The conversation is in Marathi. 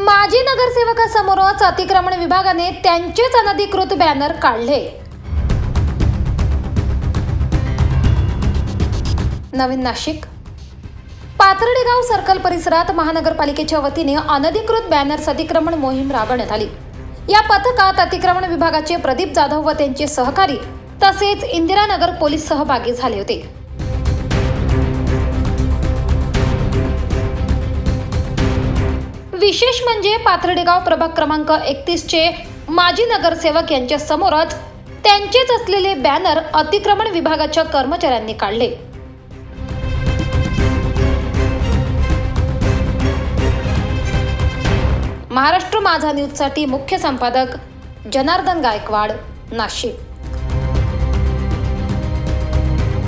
माजी नगरसेवकासमोरच अतिक्रमण विभागाने त्यांचेच अनधिकृत बॅनर काढले. नवीन नाशिक. पाथर्डेगाव सर्कल परिसरात महानगरपालिकेच्या वतीने अनधिकृत बॅनर्स अतिक्रमण मोहीम राबवण्यात आली. या पथकात अतिक्रमण विभागाचे प्रदीप जाधव व त्यांचे सहकारी तसेच इंदिरानगर पोलीस सहभागी झाले होते. विशेष म्हणजे पाथर्डेगाव प्रभाग क्रमांक एकतीस चे माजी नगरसेवक यांच्या समोरच त्यांचेच असलेले बॅनर अतिक्रमण विभागाच्या कर्मचाऱ्यांनी काढले. महाराष्ट्र माझा न्यूजसाठी मुख्य संपादक जनार्दन गायकवाड नाशिक.